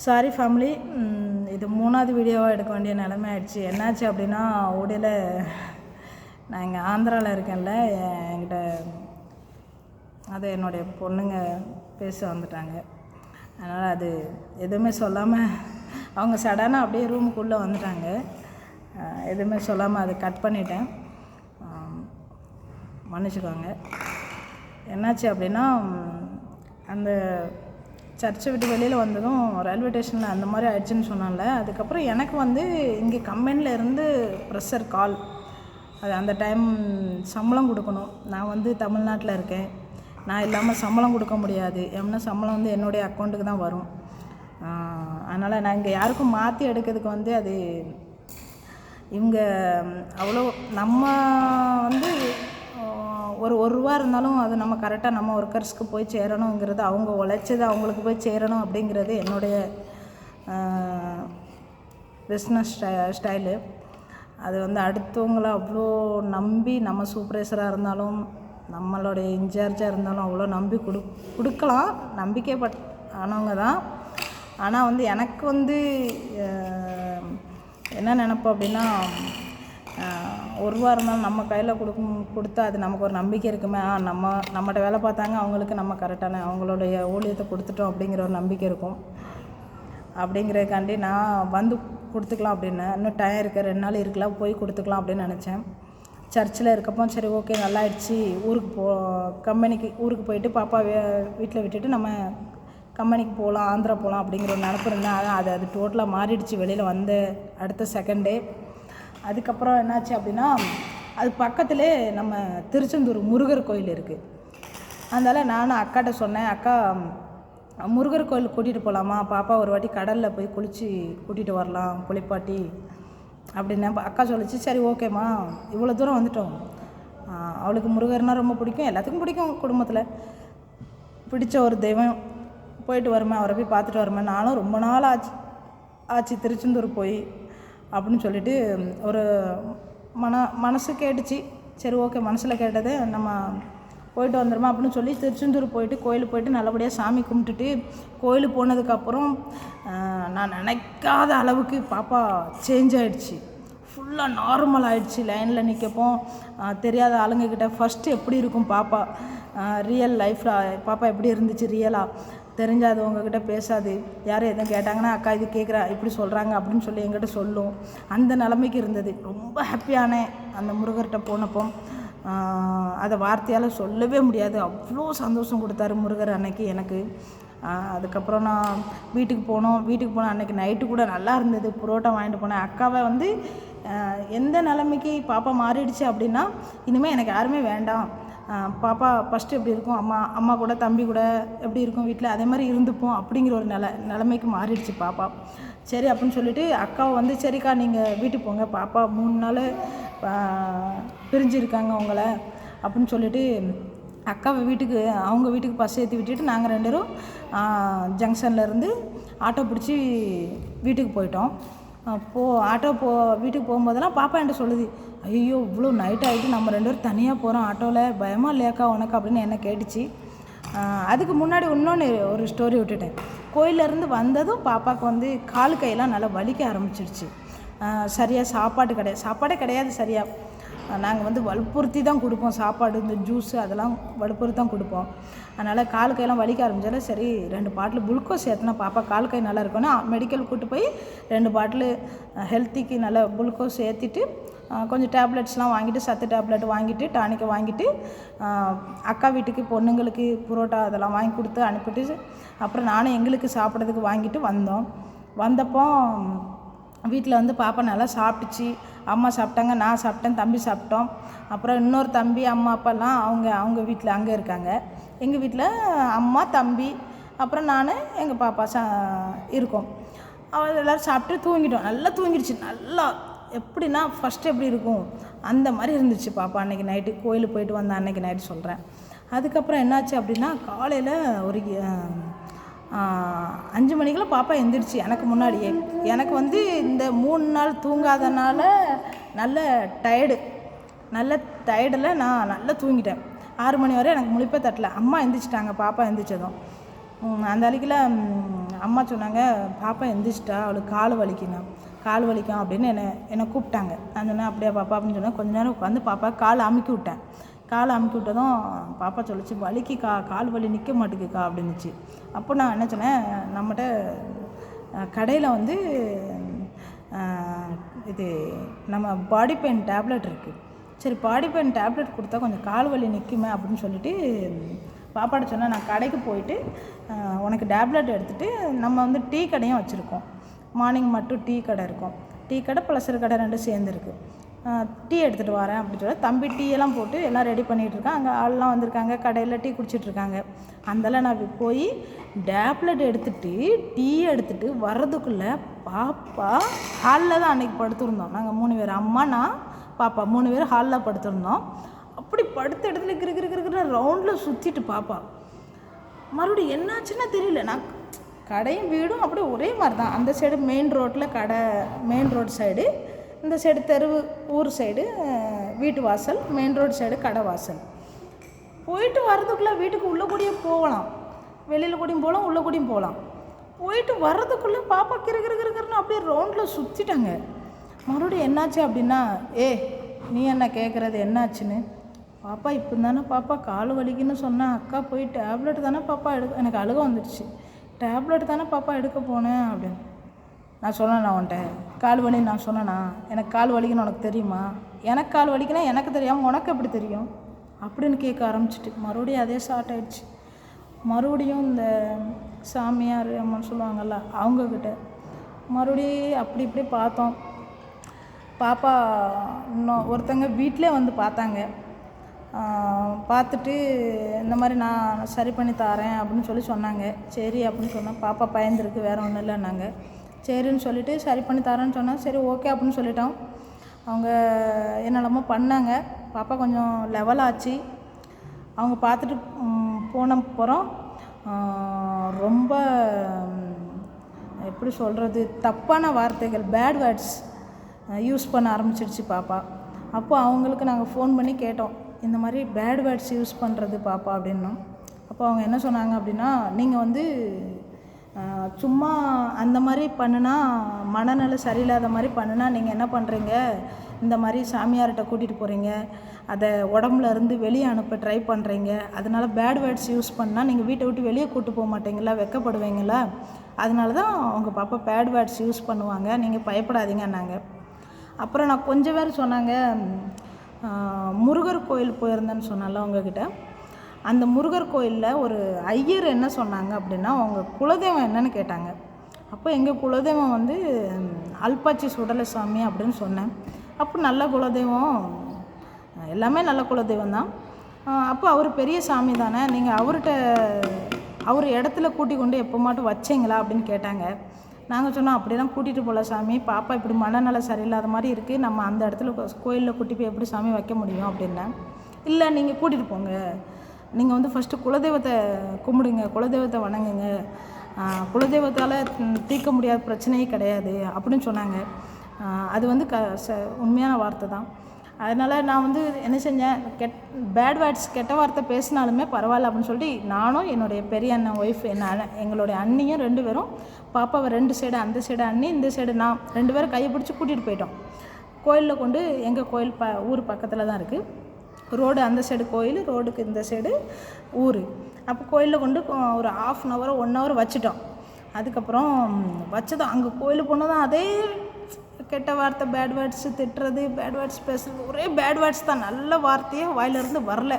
Sorry family இது மூணாவது வீடியோவாக எடுக்க வேண்டிய நிலைமை ஆயிடுச்சு. என்னாச்சு அப்படின்னா ஊடையில் நான் இங்கே ஆந்திராவில் இருக்கேன்ல. என்கிட்ட அது என்னுடைய பொண்ணுங்க பேச வந்துட்டாங்க. அதனால் அது எதுவுமே சொல்லாமல் அவங்க சடனாக அப்படியே ரூமுக்குள்ளே வந்துட்டாங்க. எதுவுமே சொல்லாமல் அதை கட் பண்ணிட்டேன். மன்னிச்சுக்கோங்க. என்னாச்சு அப்படின்னா அந்த சர்ச்சை விட்டு வெளியில் வந்ததும் ரயில்வே ஸ்டேஷனில் அந்த மாதிரி ஆயிடுச்சுன்னு சொன்னால அதுக்கப்புறம் எனக்கு வந்து இங்கே கம்பெனியில் இருந்து ப்ரெஷர் கால். அது அந்த டைம் சம்பளம் கொடுக்கணும். நான் வந்து தமிழ்நாட்டில் இருக்கேன். நான் இல்லாமல் சம்பளம் கொடுக்க முடியாது. ஏன்னா சம்பளம் வந்து என்னுடைய அக்கௌண்ட்டுக்கு தான் வரும். அதனால் நான் இங்கே யாருக்கும் மாற்றி எடுக்கிறதுக்கு வந்து அது இவங்க அவ்வளோ நம்ம வந்து ஒரு ஒரு ரூபா இருந்தாலும் அது நம்ம கரெக்டாக நம்ம ஒர்க்கர்ஸ்க்கு போய் சேரணுங்கிறது அவங்க உழைச்சது அவங்களுக்கு போய் சேரணும் அப்படிங்கிறது என்னுடைய பிஸ்னஸ் ஸ்டை ஸ்டைலு அது வந்து அடுத்தவங்கள அவ்வளோ நம்பி நம்ம சூப்பர்வைசராக இருந்தாலும் நம்மளுடைய இன்சார்ஜாக இருந்தாலும் அவ்வளோ நம்பி கொடு கொடுக்கலாம். நம்பிக்கை பட் ஆனவங்க தான். ஆனால் வந்து எனக்கு வந்து என்ன நினப்போம் அப்படின்னா ஒரு ரூபா இருந்தாலும் நம்ம கையில் கொடுக்கும் கொடுத்தா அது நமக்கு ஒரு நம்பிக்கை இருக்குமே. ஆ நம்ம நம்மகிட்ட வேலை பார்த்தாங்க அவங்களுக்கு நம்ம கரெக்டான அவங்களுடைய ஊழியத்தை கொடுத்துட்டோம் அப்படிங்கிற ஒரு நம்பிக்கை இருக்கும். அப்படிங்கிறதுக்காண்டி நான் வந்து கொடுத்துக்கலாம் அப்படின்னு இன்னும் டைம் இருக்குது ரெண்டு நாள் இருக்கலாம் போய் கொடுத்துக்கலாம் அப்படின்னு நினச்சேன். சர்ச்சில் இருக்கப்போ சரி ஓகே நல்லாயிடுச்சு. ஊருக்கு போ கம்பெனிக்கு ஊருக்கு போயிட்டு பாப்பா வீட்டில் விட்டுட்டு நம்ம கம்பெனிக்கு போகலாம் ஆந்திரா போகலாம் அப்படிங்கிற ஒரு நினப்பு இருந்தேன் ஆனால் அது அது டோட்டலாக மாறிடுச்சு. வெளியில் வந்த அடுத்த செகண்ட் டே. அதுக்கப்புறம் என்னாச்சு அப்படின்னா அது பக்கத்திலே நம்ம திருச்செந்தூர் முருகர் கோயில் இருக்குது அதனால் நானும் அக்காட்ட சொன்னேன் அக்கா முருகர் கோயில் கூட்டிகிட்டு போகலாமா பாப்பா ஒரு வாட்டி கடலில் போய் குளித்து கூட்டிகிட்டு வரலாம் குளிப்பாட்டி அப்படின்னா அக்கா சொல்லிச்சு. சரி ஓகேம்மா. இவ்வளோ தூரம் வந்துட்டோம். அவளுக்கு முருகர்னால் ரொம்ப பிடிக்கும் எல்லாத்துக்கும் பிடிக்கும் குடும்பத்தில். பிடிச்ச ஒரு தெய்வம் போயிட்டு வருமே அவரை போய் பார்த்துட்டு வருமே. நானும் ரொம்ப நாள் ஆச்சு ஆச்சு திருச்செந்தூர் போய் அப்படின்னு சொல்லிட்டு ஒரு மன மனசு கேட்டுச்சு. சரி ஓகே மனசில் கேட்டதை நம்ம போயிட்டு வந்துடுமா அப்படின்னு சொல்லி திருச்செந்தூர் போயிட்டு கோயிலுக்கு போயிட்டு நல்லபடியாக சாமி கும்பிட்டுட்டு கோயிலுக்கு போனதுக்கப்புறம் நான் நினைக்காத அளவுக்கு பாப்பா சேஞ்ச் ஆகிடுச்சு ஃபுல்லாக நார்மல் ஆகிடுச்சு லைனில் நிற்கப்போ தெரியாத ஆளுங்கக்கிட்ட ஃபஸ்ட்டு எப்படி இருக்கும் பாப்பா? ரியல் லைஃப்பில் பாப்பா எப்படி இருந்துச்சு? ரியலாக தெரிஞ்சாதவங்கக்கிட்ட பேசாது. யாரும் எதுவும் கேட்டாங்கன்னா அக்கா இது கேட்குறா இப்படி சொல்கிறாங்க அப்படின்னு சொல்லி எங்கிட்ட சொல்லும். அந்த நிலைமைக்கு இருந்தது. ரொம்ப ஹாப்பியானேன் அந்த முருகர்கிட்ட போனப்போ அதை வார்த்தையால் சொல்லவே முடியாது. அவ்வளோ சந்தோஷம் கொடுத்தாரு முருகர் அன்னைக்கு எனக்கு. அதுக்கப்புறம் நான் வீட்டுக்கு போனோம். வீட்டுக்கு போனேன் அன்றைக்கி நைட்டு கூட நல்லா இருந்தது. புரோட்டா வாங்கிட்டு போனேன். அக்காவை வந்து எந்த நிலைமைக்கு பாப்பா மாறிடுச்சு அப்படின்னா இனிமேல் எனக்கு யாருமே வேண்டாம். பாப்பா ஃபஸ்ட்டு எப்படி இருக்கும்? அம்மா அம்மா கூட தம்பி கூட எப்படி இருக்கும் வீட்டில் அதே மாதிரி இருந்துப்போம் அப்படிங்கிற ஒரு நில நிலைமைக்கு மாறிடுச்சு பாப்பா. சரி அப்படின்னு சொல்லிட்டு அக்காவை வந்து சரிக்கா நீங்கள் வீட்டுக்கு போங்க. பாப்பா மூணு நாள் பிரிஞ்சிருக்காங்க அவங்கள அப்படின்னு சொல்லிட்டு அக்காவை வீட்டுக்கு அவங்க வீட்டுக்கு பஸ் ஏற்றி விட்டுட்டு நாங்கள் ரெண்டு பேரும் ஜங்ஷன்லேருந்து ஆட்டோ பிடிச்சி வீட்டுக்கு போயிட்டோம். போ ஆட்டோ போ வீட்டுக்கு போகும்போதெல்லாம் பாப்பா என்கிட்ட சொல்லுது ஐயோ இவ்வளோ நைட் ஆகிட்டு நம்ம ரெண்டு பேரும் தனியாக போகிறோம் ஆட்டோவில் பயமாக இல்லையாக்கா உனக்கு அப்படின்னு என்ன கேட்டுச்சு. அதுக்கு முன்னாடி இன்னொன்று ஒரு ஸ்டோரி விட்டுட்டேன். கோயிலேருந்து வந்ததும் பாப்பாவுக்கு வந்து கால் கையெல்லாம் நல்லா வலிக்க ஆரம்பிச்சிடுச்சு சரியாக சாப்பாடு கிடையாது சாப்பாடே கிடையாது சரியாக நாங்கள் வந்து வலுப்புறுத்தி தான் கொடுப்போம். சாப்பாடு இந்த ஜூஸு அதெல்லாம் வலுப்புறுத்தி தான் கொடுப்போம். அதனால் கால் கையெல்லாம் வலிக்க ஆரம்பிச்சால சரி ரெண்டு பாட்டில் குளுக்கோஸ் ஏற்றினா பாப்பா கால் கை நல்லா இருக்கும்னா மெடிக்கல் கூட்டு போய் ரெண்டு பாட்டில் ஹெல்த்திக்கு நல்ல குளுக்கோஸ் ஏற்றிட்டு கொஞ்சம் டேப்லெட்ஸ்லாம் வாங்கிட்டு சத்து டேப்லெட் வாங்கிட்டு டானிக்கை வாங்கிட்டு அக்கா வீட்டுக்கு பொண்ணுங்களுக்கு புரோட்டா அதெல்லாம் வாங்கி கொடுத்து அனுப்பிட்டு அப்புறம் நானும் எங்களுக்கு சாப்பிட்றதுக்கு வாங்கிட்டு வந்தோம். வந்தப்போ வீட்டில் வந்து பாப்பா நல்லா சாப்பிட்டுச்சு. அம்மா சாப்பிட்டாங்க நான் சாப்பிட்டேன் தம்பி சாப்பிட்டோம். அப்புறம் இன்னொரு தம்பி அம்மா அப்பாலாம் அவங்க அவங்க வீட்டில் அங்கே இருக்காங்க. எங்கள் வீட்டில் அம்மா தம்பி அப்புறம் நான் எங்கள் பாப்பா சா இருக்கோம். அவள் எல்லோரும் சாப்பிட்டு தூங்கிட்டோம். நல்லா தூங்கிடுச்சு. நல்லா எப்படின்னா ஃபஸ்ட்டு எப்படி இருக்கும்? அந்த மாதிரி இருந்துச்சு பாப்பா அன்றைக்கி நைட்டு கோயிலுக்கு போயிட்டு வந்த அன்றைக்கி நைட்டு சொல்கிறேன் அதுக்கப்புறம் என்னாச்சு அப்படின்னா காலையில் ஒரு அஞ்சு மணிக்கெல்லாம் பாப்பா எந்திரிச்சு எனக்கு முன்னாடியே. எனக்கு வந்து இந்த மூணு நாள் தூங்காதனால நல்ல டயர்டு நல்ல டயர்டில் நான் நல்லா தூங்கிட்டேன். ஆறு மணி வரை எனக்கு முழிப்பே தட்டல. அம்மா எந்திரிச்சிட்டாங்க பாப்பா எந்திரிச்சதும். அந்த அன்றைக்கில் அம்மா சொன்னாங்க பாப்பா எந்திரிச்சிட்டா அவளுக்கு கால் வலிக்கணும் கால் வலிக்கும் அப்படின்னு என்னை என்னை கூப்பிட்டாங்க. நான் சொன்னேன் அப்படியா பாப்பா? அப்படின்னு சொன்னேன். கொஞ்ச நேரம் உட்காந்து பாப்பா கால் அமுக்கி விட்டேன். கால் அமுக்கி விட்டதும் பாப்பா சொல்லிச்சு வலிக்குக்கா கால் வலி நிற்க மாட்டேங்குக்கா அப்படின்னுச்சு. அப்போ நான் என்ன சொன்னேன் நம்மகிட்ட கடையில் வந்து இது நம்ம பாடி பெயின் டேப்லெட் இருக்குது சரி பாடி பெயின் டேப்லெட் கொடுத்தா கொஞ்சம் கால் வலி நிற்குமே அப்படின்னு சொல்லிட்டு பாப்பாட்ட சொன்னேன் நான் கடைக்கு போயிட்டு உனக்கு டேப்லெட் எடுத்துகிட்டு நம்ம வந்து டீ கடையும் வச்சுருக்கோம். மார்னிங் மட்டும் டீ கடை இருக்கும். டீ கடை பலசர கடை ரெண்டும் சேர்ந்துருக்கு. டீ எடுத்துகிட்டு வரேன் அப்படின்னு சொல்ல தம்பி டீயெல்லாம் போட்டு எல்லாம் ரெடி பண்ணிகிட்டு இருக்கான். அங்கே ஆள்லாம் வந்திருக்காங்க. கடையில் டீ குடிச்சிட்ருக்காங்க அந்தெல்லாம் நான் போய் டேப்லெட் எடுத்துகிட்டு டீ எடுத்துகிட்டு வர்றதுக்குள்ளே பாப்பா ஹாலில் தான் அன்றைக்கி படுத்துருந்தோம். நாங்கள் மூணு பேர் அம்மா நான் பாப்பா மூணு பேர் ஹாலில் படுத்துருந்தோம். அப்படி படுத்த இடத்துல கிரு கிரு கிரு ரவுண்டில் சுற்றிட்டு பாப்பா. மறுபடியும் என்னாச்சுன்னா தெரியல. நான் கடையும் வீடும் அப்படியே ஒரே மாதிரி தான் அந்த சைடு மெயின் ரோட்டில் கடை மெயின் ரோடு சைடு இந்த சைடு தெருவு ஊர் சைடு வீட்டு வாசல் மெயின் ரோடு சைடு கடை வாசல். போயிட்டு வர்றதுக்குள்ளே வீட்டுக்கு உள்ளே கூடயே போகலாம். வெளியில் கூடயும் போகலாம் உள்ளே கூடயும் போகலாம். போயிட்டு வர்றதுக்குள்ளே பாப்பா கிரு அப்படியே ரவுண்டில் சுற்றிட்டாங்க மறுபடியும் என்னாச்சு அப்படின்னா ஏ நீ என்ன கேட்குறது என்னாச்சுன்னு? பாப்பா இப்போ தானே பாப்பா கால் வலிக்குன்னு சொன்னால் அக்கா போய் டேப்லெட் தானே பாப்பா எடு எனக்கு அழுக வந்துடுச்சு. டேப்லெட் தானே பாப்பா எடுக்க போனேன் அப்படின்னு. நான் சொன்னேண்ணா உன்ட்ட கால் வலி நான் சொன்னேனா? எனக்கு கால் வலிக்குன்னு உனக்கு தெரியுமா? எனக்கு கால் வலிக்குன்னா எனக்கு தெரியாமல் உனக்கு எப்படி தெரியும்? அப்படின்னு கேட்க ஆரம்பிச்சிட்டு மறுபடியும் அதே ஸ்டார்ட் ஆயிடுச்சு. மறுபடியும் இந்த சாமியார் அம்மன் சொல்லுவாங்கள்ல அவங்கக்கிட்ட மறுபடியும் அப்படி இப்படி பார்த்தோம். பாப்பா இன்னும் ஒருத்தங்க வீட்டிலே வந்து பார்த்தாங்க. பார்த்துட்டு இந்த மாதிரி நான் சரி பண்ணி தரேன் அப்படின்னு சொல்லி சொன்னாங்க. சரி அப்படின்னு சொன்னேன் பாப்பா பயந்துருக்கு வேறு ஒன்றும் இல்லைன்னாங்க. சரின்னு சொல்லிட்டு சரி பண்ணி தரேன்னு சொன்னால் சரி ஓகே அப்படின்னு சொல்லிட்டோம். அவங்க என்னெல்லாமோ பண்ணாங்க. பாப்பா கொஞ்சம் லெவல் ஆச்சு. அவங்க பார்த்துட்டு போன அப்புறம் ரொம்ப எப்படி சொல்கிறது தப்பான வார்த்தைகள் பேட் வேர்ட்ஸ் யூஸ் பண்ண ஆரம்பிச்சிடுச்சு பாப்பா. அப்போ அவங்களுக்கு நாங்கள் ஃபோன் பண்ணி கேட்டோம். இந்த மாதிரி பேட் வேர்ட்ஸ் யூஸ் பண்ணுறது பாப்பா அப்படின்னோம் அப்போ அவங்க என்ன சொன்னாங்க அப்படின்னா நீங்கள் வந்து சும்மா அந்த மாதிரி பண்ணுனா மனநிலை சரியில்லாத மாதிரி பண்ணுனா நீங்கள் என்ன பண்ணுறீங்க இந்த மாதிரி சாமியார்கிட்ட கூட்டிகிட்டு போகிறீங்க அதை உடம்புல இருந்து வெளியே அனுப்ப ட்ரை பண்ணுறீங்க அதனால பேட் வேர்ட்ஸ் யூஸ் பண்ணால் நீங்கள் வீட்டை விட்டு வெளியே கூட்டு போக மாட்டீங்களா? வெக்கப்படுவீங்களா? அதனால தான் உங்கள் பாப்பா பேட் வேர்ட்ஸ் யூஸ் பண்ணுவாங்க. நீங்கள் பயப்படாதீங்கன்னாங்க. அப்புறம் நான் கொஞ்சம் பேர் சொன்னாங்க முருகர் கோயில் போயிருந்தேன்னு சொன்னால உங்ககிட்ட. அந்த முருகர் கோயிலில் ஒரு ஐயர் என்ன சொன்னாங்க அப்படின்னா அவங்க குலதெய்வம் என்னன்னு கேட்டாங்க. அப்போ எங்கள் குலதெய்வம் வந்து அல்பாச்சி சுடலை சாமி அப்படின்னு சொன்னேன். அப்போ நல்ல குலதெய்வம் எல்லாமே நல்ல குலதெய்வம் தான். அப்போ அவர் பெரிய சாமி தானே நீங்கள் அவர்கிட்ட அவர் இடத்துல கூட்டி கொண்டு எப்போ மாட்டும் வச்சீங்களா? அப்படின்னு கேட்டாங்க. நாங்கள் சொன்னோம் அப்படிலாம் கூட்டிகிட்டு போகல சாமி. பாப்பா இப்படி மனநல சரியில்லாத மாதிரி இருக்குது நம்ம அந்த இடத்துல கோயிலில் கூட்டி போய் எப்படி சாமி வைக்க முடியும்? அப்படின்னேன். இல்லை நீங்கள் கூட்டிகிட்டு போங்க. நீங்கள் வந்து ஃபஸ்ட்டு குலதெய்வத்தை கும்பிடுங்க. குலதெய்வத்தை வணங்குங்க. குலதெய்வத்தால் தீர்க்க முடியாத பிரச்சனையே கிடையாது. அப்படின்னு சொன்னாங்க. அது வந்து க ச உண்மையான வார்த்தை தான். அதனால் நான் வந்து என்ன செஞ்சேன்? கெட் பேட் வேர்ட்ஸ் கெட்ட வார்த்தை பேசினாலுமே பரவாயில்ல அப்படின்னு சொல்லிட்டு நானும் என்னுடைய பெரிய அண்ணன் ஒய்ஃப் என்ன அண்ணன் எங்களுடைய அண்ணியும் ரெண்டு பேரும் பாப்பாவை ரெண்டு சைடு அந்த சைடு அண்ணி இந்த சைடு நான். ரெண்டு பேரும் கையை பிடிச்சி கூட்டிகிட்டு போயிட்டோம். கோயிலில் கொண்டு எங்கள் கோயில் ப ஊர் பக்கத்தில் தான் இருக்குது ரோடு அந்த சைடு கோயில் ரோடுக்கு இந்த சைடு ஊர். அப்போ கோயிலில் கொண்டு ஒரு half an hour one hour வச்சுட்டோம். அதுக்கப்புறம் வச்சதும் அங்கே கோயில் போனதும் அதே கெட்ட வார்த்தை பேட் வேர்ட்ஸ் திட்டுறது பேட் வேர்ட்ஸ் பேசுறது ஒரே பேட் வேர்ட்ஸ் தான். நல்ல வார்த்தையே வாயிலிருந்து வரல.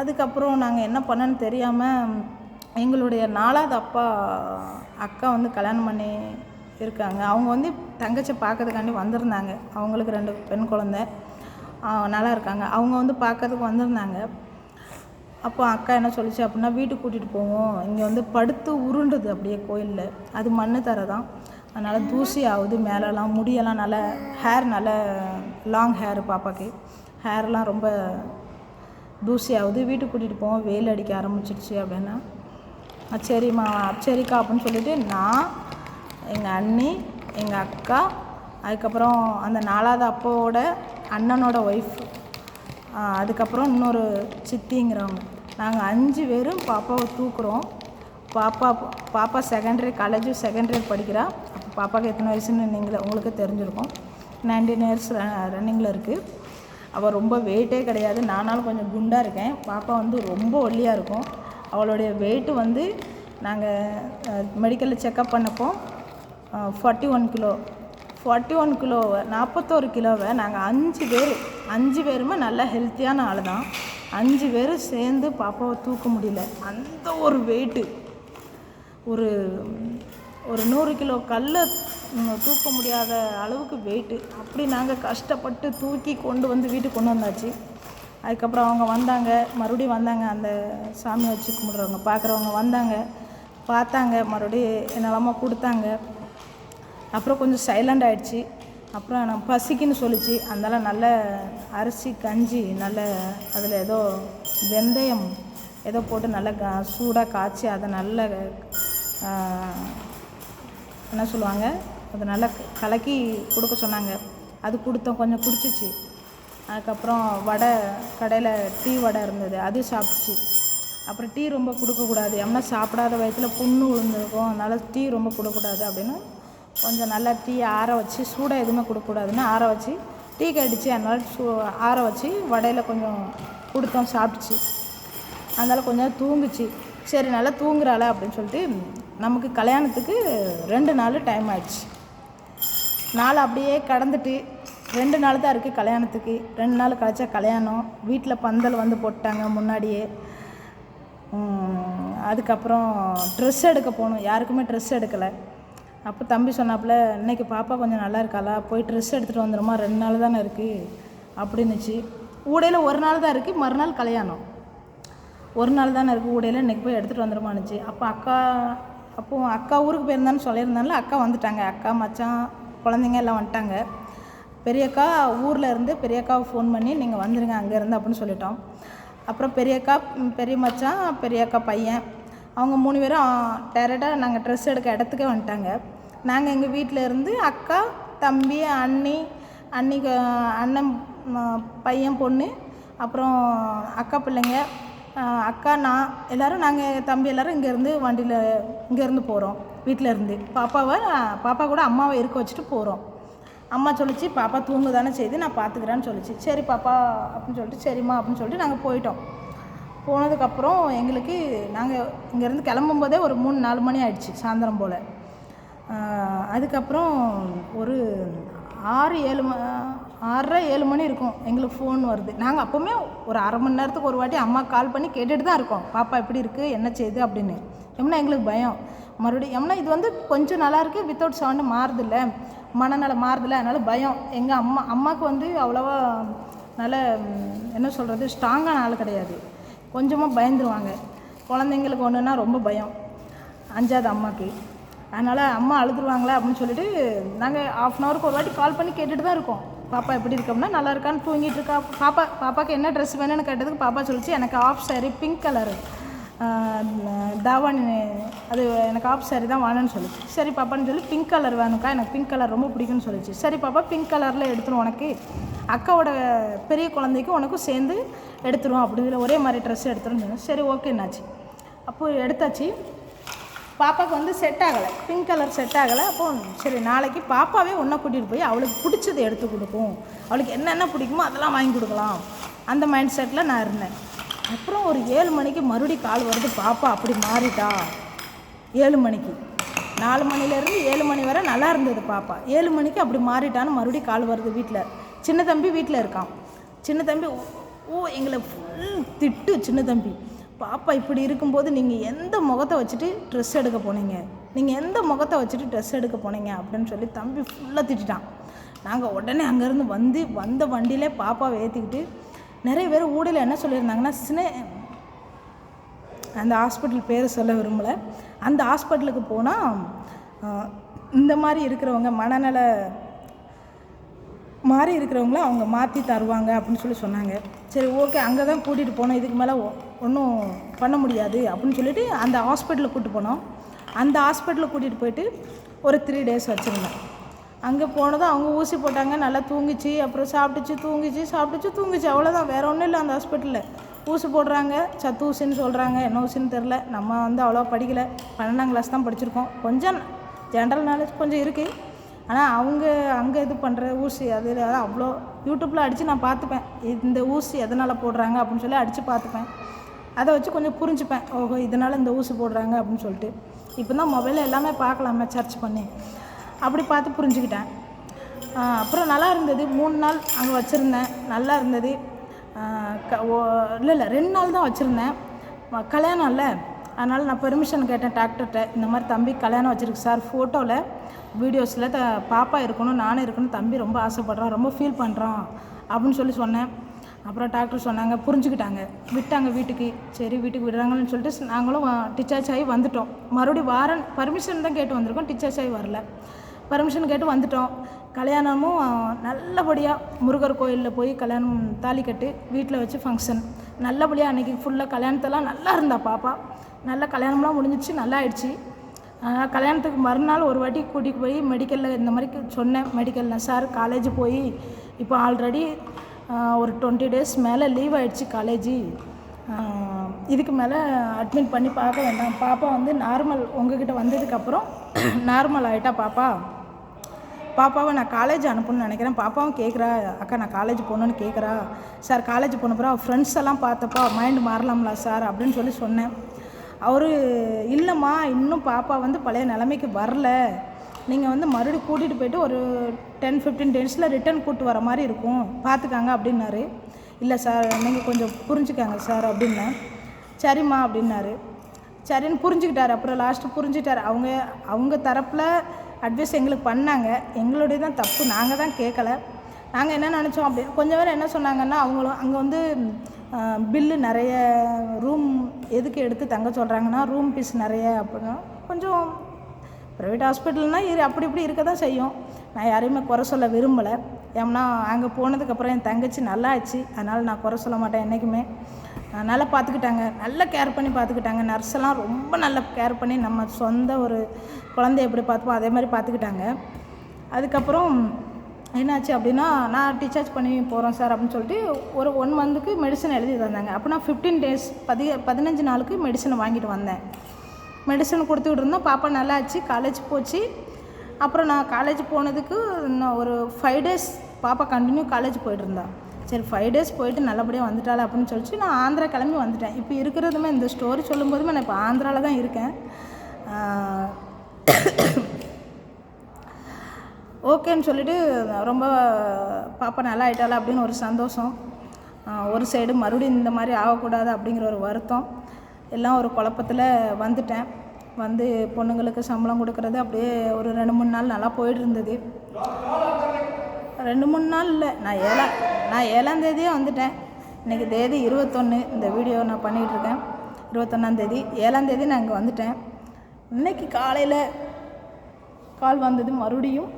அதுக்கப்புறம் நாங்கள் என்ன பண்ணன்னு தெரியாமல் எங்களுடைய நாலாவது அப்பா அக்கா வந்து கல்யாணம் பண்ணி இருக்காங்க. அவங்க வந்து தங்கச்சி பார்க்கறதுக்காண்டி வந்திருந்தாங்க. அவங்களுக்கு ரெண்டு பெண் குழந்தை. நல்லா இருக்காங்க. அவங்க வந்து பார்க்கறதுக்கு வந்திருந்தாங்க. அப்போ அக்கா என்ன சொல்லிச்சு அப்படின்னா வீட்டுக்கு கூட்டிகிட்டு போவோம். இங்கே வந்து படுத்து உருண்டுது அப்படியே கோயிலில். அது மண்ணு தர தான். அதனால் தூசி ஆகுது மேலெல்லாம். முடியெல்லாம் நல்ல ஹேர் நல்ல லாங் ஹேர் பாப்பாக்கு. ஹேர்லாம் ரொம்ப தூசி ஆகுது. வீட்டுக்கு கூட்டிகிட்டு போவோம். வெயில் அடிக்க ஆரம்பிச்சிடுச்சு அப்படின்னா. சரிம்மா சரிக்கா அப்படின்னு சொல்லிட்டு நான் எங்கள் அண்ணி எங்கள் அக்கா அதுக்கப்புறம் அந்த நாலாவது அப்பாவோட அண்ணனோட ஒய்ஃப் அதுக்கப்புறம் இன்னொரு சித்திங்கிறவங்க. நாங்கள் அஞ்சு பேரும் பாப்பாவை தூக்குறோம். பாப்பா பாப்பா செகண்டரி காலேஜ் செகண்டரி படிக்கிறா. அப்போ பாப்பாவுக்கு எத்தனை வயசுன்னு நீங்களே உங்களுக்கு தெரிஞ்சிருக்கும். நைன்டீன் இயர்ஸ் ரன்னிங்கில் இருக்குது அவள் ரொம்ப வெயிட்டே கிடையாது. நானாலும் கொஞ்சம் குண்டாக இருக்கேன். பாப்பா வந்து ரொம்ப ஒல்லியாக இருக்கும். அவளுடைய வெயிட்டு வந்து நாங்கள் மெடிக்கலில் செக்கப் பண்ணப்போ forty one kilo forty one கிலோவை நாற்பத்தோரு கிலோவை நாங்கள் அஞ்சு பேர் அஞ்சு பேருமே நல்ல ஹெல்த்தியான ஆள் தான் அஞ்சு பேர் சேர்ந்து பாப்பாவை தூக்க முடியல. அந்த ஒரு வெயிட்டு ஒரு ஒரு நூறு கிலோ கல்லை தூக்க முடியாத அளவுக்கு வெயிட்டு அப்படி நாங்கள் கஷ்டப்பட்டு தூக்கி கொண்டு வந்து வீட்டுக்கு கொண்டு வந்தாச்சு. அதுக்கப்புறம் அவங்க வந்தாங்க. மறுபடியும் வந்தாங்க. அந்த சாமி வச்சு கும்பிட்றவங்க. பார்க்குறவங்க வந்தாங்க. பார்த்தாங்க. மறுபடியும் என்னெல்லாமா கொடுத்தாங்க. அப்புறம் கொஞ்சம் சைலண்ட் ஆகிடுச்சு அப்புறம் நான் பசிக்குன்னு சொல்லிச்சு. அதனால் நல்ல அரிசி கஞ்சி நல்ல அதில் ஏதோ வெந்தயம் ஏதோ போட்டு நல்லா கா சூடாக காய்ச்சி அதை நல்ல என்ன சொல்லுவாங்க? அதை நல்லா கலக்கி கொடுக்க சொன்னாங்க. அது கொடுத்தோம். கொஞ்சம் குடிச்சிச்சு. அதுக்கப்புறம் வடை கடையில் டீ வடை இருந்தது அது சாப்பிட்டுச்சு. அப்புறம் டீ ரொம்ப கொடுக்கக்கூடாது. ஏன்னா சாப்பிடாத வயத்தில் புண்ணு விழுந்துருக்கும் அதனால் டீ ரொம்ப கொடுக்கக்கூடாது அப்படின்னு கொஞ்சம் நல்லா டீ ஆற வச்சு சூடாக எதுவுமே கொடுக்கக்கூடாதுன்னு ஆற வச்சு டீ கடிச்சு அதனால் சூ ஆற வச்சு வடையில் கொஞ்சம் கொடுத்தோம் சாப்பிட்டுச்சு. அதனால் கொஞ்சம் தூங்குச்சு. சரி நல்லா தூங்குறாள அப்படின்னு சொல்லிட்டு நமக்கு கல்யாணத்துக்கு ரெண்டு நாள் டைம் ஆயிடுச்சு. நாள் அப்படியே கடந்துட்டு ரெண்டு நாள் தான் இருக்குது கல்யாணத்துக்கு. ரெண்டு நாள் கழிச்சா கல்யாணம். வீட்டில் பந்தல் வந்து போட்டாங்க முன்னாடியே. அதுக்கப்புறம் ட்ரெஸ் எடுக்க போகணும். யாருக்குமே ட்ரெஸ் எடுக்கலை. அப்போ தம்பி சொன்னாப்புல இன்னைக்கு பாப்பா கொஞ்சம் நல்லா இருக்காளா? போய் ட்ரெஸ் எடுத்துகிட்டு வந்துடுமா ரெண்டு நாள் தானே இருக்குது அப்படின்னுச்சு. ஊடையில் ஒரு நாள் தான் இருக்குது மறுநாள் கல்யாணம். ஒரு நாள் தானே இருக்குது ஊடையில் இன்றைக்கி போய் எடுத்துகிட்டு வந்துடுமானுச்சு அப்போ அக்கா அப்போ அக்கா ஊருக்கு போயிருந்தான்னு சொல்லியிருந்தால அக்கா வந்துட்டாங்க. அக்கா மச்சான் குழந்தைங்க எல்லாம் வந்துட்டாங்க. பெரியக்கா ஊரில் இருந்து பெரியக்காவை ஃபோன் பண்ணி நீங்கள் வந்துடுங்க அங்கேருந்து அப்படின்னு சொல்லிட்டோம். அப்புறம் பெரியக்கா பெரிய மச்சான் பெரியக்கா பையன் அவங்க மூணு பேரும் டேரெக்டாக நாங்கள் ட்ரெஸ் எடுக்க இடத்துக்கே வந்துட்டாங்க. நாங்கள் எங்கள் வீட்டில் இருந்து அக்கா தம்பி அண்ணி அன்னிக்கு அண்ணன் பையன் பொண்ணு அப்புறம் அக்கா பிள்ளைங்க அக்கா நான் எல்லோரும் நாங்கள் தம்பி எல்லோரும் இங்கேருந்து வண்டியில் இங்கேருந்து போகிறோம் வீட்டில் இருந்து. பாப்பாவை பாப்பா கூட அம்மாவை இருக்க வச்சுட்டு போகிறோம் அம்மா சொல்லிச்சு பாப்பா தூங்கு தானே செய்து நான் பார்த்துக்கிறேன்னு சொல்லிச்சு. சரி பாப்பா அப்படின்னு சொல்லிட்டு சரிம்மா அப்படின்னு சொல்லிட்டு நாங்கள் போயிட்டோம். போனதுக்கப்புறம் எங்களுக்கு நாங்கள் இங்கேருந்து கிளம்பும்போதே ஒரு மூணு நாலு மணி ஆயிடுச்சு சாயந்தரம் போல். அதுக்கப்புறம் ஒரு ஆறு ஏழு ம ஆறரை ஏழு மணி இருக்கும் எங்களுக்கு ஃபோன் வருது. நாங்கள் அப்போவுமே ஒரு அரை மணி நேரத்துக்கு ஒரு வாட்டி அம்மா கால் பண்ணி கேட்டுட்டு தான் இருக்கோம். பாப்பா எப்படி இருக்குது என்ன செய்யுது அப்படின்னு. எம்னா எங்களுக்கு பயம். மறுபடியும் எம்னா இது வந்து கொஞ்சம் நல்லா இருக்குது வித்தவுட் சவுண்டு மாறுதில்ல மனநலம் மாறுதில்ல அதனால் பயம். எங்கள் அம்மா அம்மாவுக்கு வந்து அவ்வளோவா நல்ல என்ன சொல்கிறது ஸ்ட்ராங்கான ஆள் கிடையாது. கொஞ்சமாக பயந்துருவாங்க. குழந்தைங்களுக்கு ஒன்றுன்னா ரொம்ப பயம். அஞ்சாவது அம்மாவுக்கு அதனால் அம்மா அழுதுருவாங்களே அப்படின்னு சொல்லிட்டு நாங்கள் ஆஃப் அன் ஹவருக்கு ஒரு வாட்டி கால் பண்ணி கேட்டுட்டு தான் இருக்கோம். பாப்பா எப்படி இருக்கோம்னா நல்லா இருக்கான்னு தூங்கிட்டு இருக்கா. பாப்பா பாப்பாவுக்கு என்ன ட்ரெஸ் வேணும்னு கேட்டதுக்கு பாப்பா சொல்லிச்சு எனக்கு ஆஃப் சாரி பிங்க் கலரு தாவாணி அது எனக்கு ஆஃப் சாரி தான் வேணும்னு சொல்லிச்சு. சரி பாப்பான்னு சொல்லி பிங்க் கலர் வேணுக்கா எனக்கு பிங்க் கலர் ரொம்ப பிடிக்கும்னு சொல்லிச்சு. சரி பாப்பா பிங்க் கலரில் எடுத்துரும் உனக்கு. அக்காவோட பெரிய குழந்தைக்கும் உனக்கும் சேர்ந்து எடுத்துரும் அப்படி ஒரே மாதிரி ட்ரெஸ் எடுத்துரும் சொன்னேன். சரி ஓகேன்னாச்சு அப்போது எடுத்தாச்சு. பாப்பாவுக்கு வந்து செட் ஆகலை. பிங்க் கலர் செட் ஆகலை. அப்போ சரி நாளைக்கு பாப்பாவே ஒன்றை கூட்டிகிட்டு போய் அவளுக்கு பிடிச்சதை எடுத்து கொடுக்கும் அவளுக்கு என்னென்ன பிடிக்குமோ அதெல்லாம் வாங்கி கொடுக்கலாம். அந்த மைண்ட் செட்டில் நான் இருந்தேன். அப்புறம் ஒரு ஏழு மணிக்கு மறுபடி கால் வருது பாப்பா அப்படி மாறிட்டா? ஏழு மணிக்கு. நாலு மணிலேருந்து ஏழு மணி வரை நல்லா இருந்தது பாப்பா. ஏழு மணிக்கு அப்படி மாறிட்டான்னு மறுபடியும் கால் வருது வீட்டில் சின்ன தம்பி வீட்டில் இருக்கான். சின்ன தம்பி ஓ- எங்களை ஃபுல் திட்டு சின்ன தம்பி. பாப்பா இப்படி இருக்கும்போது நீங்கள் எந்த முகத்தை வச்சுட்டு ட்ரெஸ் எடுக்க போனீங்க? நீங்கள் எந்த முகத்தை வச்சுட்டு ட்ரெஸ் எடுக்க போனீங்க? அப்படின்னு சொல்லி தம்பி ஃபுல்லாக திட்டான் நாங்கள் உடனே அங்கேருந்து வந்து வந்த வண்டியிலே பாப்பாவை ஏற்றிக்கிட்டு நிறைய பேர் ஊடையில் என்ன சொல்லியிருந்தாங்கன்னா சினே அந்த ஹாஸ்பிட்டல் பேர் சொல்ல விரும்பலை. அந்த ஹாஸ்பிட்டலுக்கு போனால் இந்த மாதிரி இருக்கிறவங்க மனநல மாறி இருக்கிறவங்கள அவங்க மாற்றி தருவாங்க அப்படின்னு சொல்லி சொன்னாங்க. சரி ஓகே அங்கே தான் கூட்டிகிட்டு போனோம். இதுக்கு மேலே ஒன்றும் பண்ண முடியாது அப்படின்னு சொல்லிட்டு அந்த ஹாஸ்பிட்டலுக்கு கூப்பிட்டு போனோம். அந்த ஹாஸ்பிட்டலுக்கு கூட்டிகிட்டு போயிட்டு ஒரு த்ரீ டேஸ் வச்சுருந்தேன் அங்கே போனதும் அவங்க ஊசி போட்டாங்க நல்லா தூங்குச்சு அப்புறம் சாப்பிட்டுச்சு தூங்குச்சு சாப்பிட்டுச்சு தூங்குச்சு. அவ்வளோதான் வேறு ஒன்றும் இல்லை அந்த ஹாஸ்பிட்டலில் ஊசி போடுறாங்க. சத்து ஊசின்னு சொல்கிறாங்க என்ன ஊசின்னு தெரில நம்ம வந்து அவ்வளோ படிக்கலை. பன்னெண்டாம் கிளாஸ் தான் படிச்சிருக்கோம். கொஞ்சம் ஜென்ரல் நாலேஜ் கொஞ்சம் இருக்குது ஆனால் அவங்க அங்கே இது பண்ணுற ஊசி அது அதான் அவ்வளோ யூடியூப்பில் அடித்து நான் பார்த்துப்பேன். இந்த ஊசி எதனால் போடுறாங்க அப்படின்னு சொல்லி அடித்து பார்த்துப்பேன். அதை வச்சு கொஞ்சம் புரிஞ்சுப்பேன். ஓஹோ இதனால் இந்த ஊசி போடுறாங்க அப்படின்னு சொல்லிட்டு. இப்போ தான் மொபைலில் எல்லாமே பார்க்கலாமே சர்ச் பண்ணி. அப்படி பார்த்து புரிஞ்சுக்கிட்டேன். அப்புறம் நல்லா இருந்தது. மூணு நாள் அங்கே வச்சுருந்தேன். நல்லா இருந்தது. க ஓ இல்லை இல்லை ரெண்டு நாள் தான் வச்சுருந்தேன். கல்யாணம் இல்லை. அதனால் நான் பெர்மிஷன் கேட்டேன் டாக்டர்கிட்ட இந்த மாதிரி தம்பி கல்யாணம் வச்சுருக்கு சார் ஃபோட்டோவில் வீடியோஸில் த பாப்பா இருக்கணும் நானும் இருக்கணும் தம்பி ரொம்ப ஆசைப்பட்றான் ரொம்ப ஃபீல் பண்ணுறான் அப்படின்னு சொல்லி சொன்னேன். அப்புறம் டாக்டர் சொன்னாங்க புரிஞ்சுக்கிட்டாங்க. விட்டாங்க வீட்டுக்கு. சரி வீட்டுக்கு விடுறாங்கன்னு சொல்லிட்டு நாங்களும் டிச்சார்ஜ் ஆகி வந்துட்டோம். மறுபடியும் வாரன் பர்மிஷன் தான் கேட்டு வந்திருக்கோம். டிச்சார்ஜ் ஆகி வரல. பர்மிஷன் கேட்டு வந்துட்டோம். கல்யாணமும் நல்லபடியாக முருகர் கோயிலில் போய் கல்யாணம் தாலி கட்டு வீட்டில் வச்சு ஃபங்க்ஷன் நல்லபடியாக அன்றைக்கி ஃபுல்லாக கல்யாணத்தெல்லாம் நல்லா இருந்தா பாப்பா. நல்லா கல்யாணம்லாம் முடிஞ்சிச்சு நல்லா ஆயிடுச்சு. கல்யாணத்துக்கு மறுநாள் ஒரு வாட்டி கூட்டிகிட்டு போய் மெடிக்கலில் இந்த மாதிரி சொன்னேன். மெடிக்கலில் சார் காலேஜ் போய் இப்போ ஆல்ரெடி ஒரு டுவெண்ட்டி டேஸ் மேலே லீவ் ஆகிடுச்சு காலேஜ் இதுக்கு மேலே அட்மிட் பண்ணி பார்க்க வேண்டாம். பாப்பா வந்து நார்மல் உங்ககிட்ட வந்ததுக்கப்புறம் நார்மல் ஆகிட்டா பாப்பா? பாப்பாவை நான் காலேஜ் அனுப்பணும்னு நினைக்கிறேன். பாப்பாவும் கேட்குறா அக்கா நான் காலேஜ் போகணுன்னு கேட்குறா சார் காலேஜ் போனப்புறம் அவள் ஃப்ரெண்ட்ஸ் எல்லாம் பார்த்தப்பா மைண்டு மாறலாம்ல சார் அப்படின்னு சொல்லி சொன்னேன். அவர் இல்லைம்மா இன்னும் பாப்பா வந்து பழைய நிலைமைக்கு வரல. நீங்கள் வந்து மறுபடியும் கூட்டிகிட்டு போயிட்டு ஒரு டென் ஃபிஃப்டீன் டேஸில் ரிட்டர்ன் கூப்பிட்டு வர மாதிரி இருக்கும். பார்த்துக்காங்க அப்படின்னாரு. இல்லை சார் நீங்கள் கொஞ்சம் புரிஞ்சுக்காங்க சார் அப்படின்னேன். சரிம்மா அப்படின்னாரு. சரின்னு புரிஞ்சுக்கிட்டார். அப்புறம் லாஸ்ட்டு புரிஞ்சுட்டார். அவங்க அவங்க தரப்பில் அட்வைஸ் எங்களுக்கு பண்ணாங்க. எங்களுடைய தான் தப்பு. நாங்கள் தான் கேட்கல. நாங்கள் என்ன நினச்சோம் அப்படி கொஞ்சம் பேர் என்ன சொன்னாங்கன்னா அவங்களும் அங்கே வந்து பில்லு நிறைய ரூம் எதுக்கு எடுத்து தங்க சொல்கிறாங்கன்னா ரூம் ஃபீஸ் நிறைய அப்படின்னா கொஞ்சம் ப்ரைவேட் ஹாஸ்பிட்டல்னால் இரு அப்படி இப்படி இருக்க தான் செய்யும். நான் யாரையுமே குறை சொல்ல விரும்பலை. ஏன்னா அங்கே போனதுக்கப்புறம் என் தங்கச்சி நல்லா ஆச்சு அதனால் நான் குறை சொல்ல மாட்டேன் என்றைக்குமே நல்லா பார்த்துக்கிட்டாங்க. நல்லா கேர் பண்ணி பார்த்துக்கிட்டாங்க. நர்ஸ் எல்லாம் ரொம்ப நல்லா கேர் பண்ணி நம்ம சொந்த ஒரு குழந்தைய எப்படி பார்த்துப்போம் அதே மாதிரி பார்த்துக்கிட்டாங்க. அதுக்கப்புறம் என்னாச்சு அப்படின்னா நான் டிஸ்சார்ஜ் பண்ணி போகிறோம் சார் அப்படின்னு சொல்லிட்டு ஒரு ஒன் மந்த்துக்கு மெடிசன் எழுதி தந்தாங்க. அப்போ நான் ஃபிஃப்டீன் டேஸ் பதி பதினஞ்சு நாளுக்கு மெடிசனை வாங்கிட்டு வந்தேன். மெடிசன் கொடுத்துக்கிட்டு இருந்தோம். பாப்பா நல்லா ஆச்சு. காலேஜ் போச்சு. அப்புறம் நான் காலேஜ் போனதுக்கு இன்னும் ஒரு ஃபைவ் டேஸ் பாப்பா கண்டினியூ காலேஜ் போயிட்டு சரி ஃபைவ் டேஸ் போயிட்டு நல்லபடியாக வந்துட்டாள் அப்படின்னு சொல்லிச்சு. நான் ஆந்திரா கிளம்பி வந்துட்டேன். இப்போ இருக்கிறதுமே இந்த ஸ்டோரி சொல்லும்போதுமே நான் இப்போ ஆந்திராவில் தான் இருக்கேன். ஓகேன்னு சொல்லிட்டு ரொம்ப பாப்பா நல்லா ஆயிட்டாளா அப்படின்னு ஒரு சந்தோஷம். ஒரு சைடு மறுபடியும் இந்த மாதிரி ஆகக்கூடாது அப்படிங்கிற ஒரு வருத்தம். எல்லாம் ஒரு குழப்பத்தில் வந்துட்டேன். வந்து பொண்ணுங்களுக்கு சம்பளம் கொடுக்கறது அப்படியே ஒரு ரெண்டு மூணு நாள் நல்லா போயிட்டு இருந்தது. ரெண்டு மூணு நாள் இல்லை நான் ஏழா நான் ஏழாம் தேதியே வந்துட்டேன். இன்றைக்கி தேதி இருபத்தொன்று இந்த வீடியோ நான் பண்ணிகிட்ருக்கேன். இருபத்தொன்னாந்தேதி இருபத்தொன்னாம் தேதி. ஏழாம் தேதி நான் இங்கே வந்துட்டேன். இன்னைக்கு காலையில் கால் வந்தது மறுபடியும்.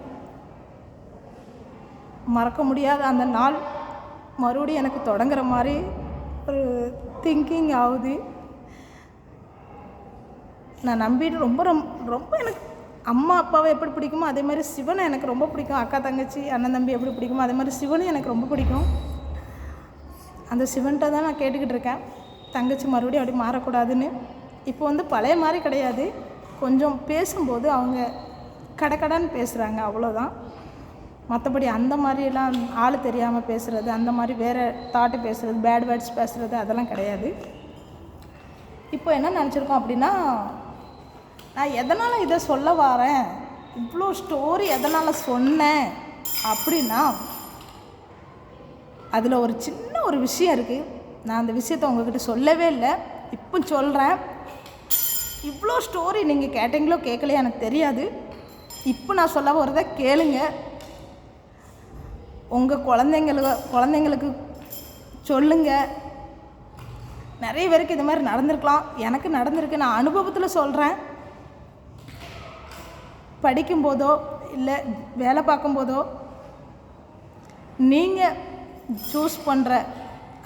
மறக்க முடியாத அந்த நாள் மறுபடியும் எனக்கு தொடங்குற மாதிரி ஒரு திங்கிங் ஆகுது. நான் நம்பிட்டு ரொம்ப ரொம்ப ரொம்ப எனக்கு அம்மா அப்பாவை எப்படி பிடிக்குமோ அதே மாதிரி சிவனை எனக்கு ரொம்ப பிடிக்கும். அக்கா தங்கச்சி அண்ணன் தம்பி எப்படி பிடிக்குமோ அதே மாதிரி சிவனும் எனக்கு ரொம்ப பிடிக்கும். அந்த சிவன்கிட்ட தான் நான் கேட்டுக்கிட்டு இருக்கேன். தங்கச்சி மறுபடியும் அப்படி மாறக்கூடாதுன்னு. இப்போ வந்து பழைய மாதிரி கிடையாது. கொஞ்சம் பேசும்போது அவங்க கடக்கடன்னு பேசுகிறாங்க அவ்வளோதான் மற்றபடி அந்த மாதிரிலாம் ஆள் தெரியாமல் பேசுகிறது அந்த மாதிரி வேறு தாட்டு பேசுகிறது பேட் வேர்ட்ஸ் பேசுகிறது அதெல்லாம் கிடையாது. இப்போ என்ன நினச்சிருக்கோம் அப்படின்னா நான் எதனால் இதை சொல்ல வரேன் இவ்வளோ ஸ்டோரி எதனால் சொன்னேன்? அப்படின்னா அதில் ஒரு சின்ன ஒரு விஷயம் இருக்குது நான் அந்த விஷயத்தை உங்ககிட்ட சொல்லவே இல்லை. இப்போ சொல்கிறேன் இவ்வளோ ஸ்டோரி நீங்கள் கேட்டீங்களோ கேட்கலையா எனக்கு தெரியாது. இப்போ நான் சொல்ல போகிறத கேளுங்க. உங்கள் குழந்தைங்களுக்கு குழந்தைங்களுக்கு சொல்லுங்கள் நிறைய பேருக்கு இது மாதிரி நடந்திருக்கலாம். எனக்கு நடந்திருக்கு. நான் அனுபவத்தில் சொல்கிறேன் படிக்கும்போதோ இல்லை வேலை பார்க்கும்போதோ நீங்கள் சூஸ் பண்ணுற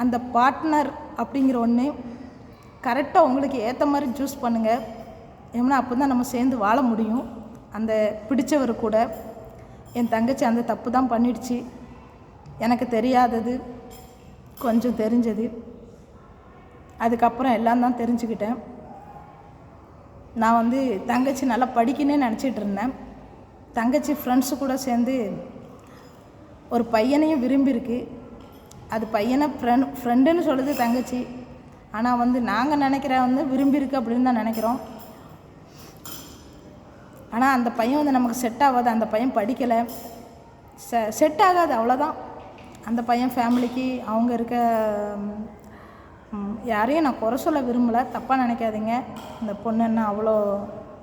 அந்த பார்ட்னர் அப்படிங்கிற ஒன்று கரெக்டாக உங்களுக்கு ஏற்ற மாதிரி சூஸ் பண்ணுங்கள் ஏன்னா அப்போ தான் நம்ம சேர்ந்து வாழ முடியும். அந்த பிடிச்சவர் கூட. என் தங்கச்சி அந்த தப்பு தான் பண்ணிடுச்சு. எனக்கு தெரியாதது. கொஞ்சம் தெரிஞ்சது. அதுக்கப்புறம் எல்லாம் தான் தெரிஞ்சுக்கிட்டேன். நான் வந்து தங்கச்சி நல்லா படிக்கணும்னு நினச்சிட்டு இருந்தேன். தங்கச்சி ஃப்ரெண்ட்ஸு கூட சேர்ந்து ஒரு பையனையும் விரும்பியிருக்கு. அது பையனை ஃப்ரெண்ட் ஃப்ரெண்டுன்னு சொல்லுது தங்கச்சி. ஆனால் வந்து நாங்கள் நினைக்கிற வந்து விரும்பியிருக்கு அப்படின்னு தான் நினைக்கிறோம். ஆனால் அந்த பையன் வந்து நமக்கு செட் ஆகாது. அந்த பையன் படிக்கலை. செ செட் ஆகாது அவ்வளோதான் அந்த பையன் ஃபேமிலிக்கு அவங்க இருக்க யாரையும் நான் குறை சொல்ல விரும்பலை. தப்பாக நினைக்காதீங்க. இந்த பொண்ணு என்ன அவ்வளோ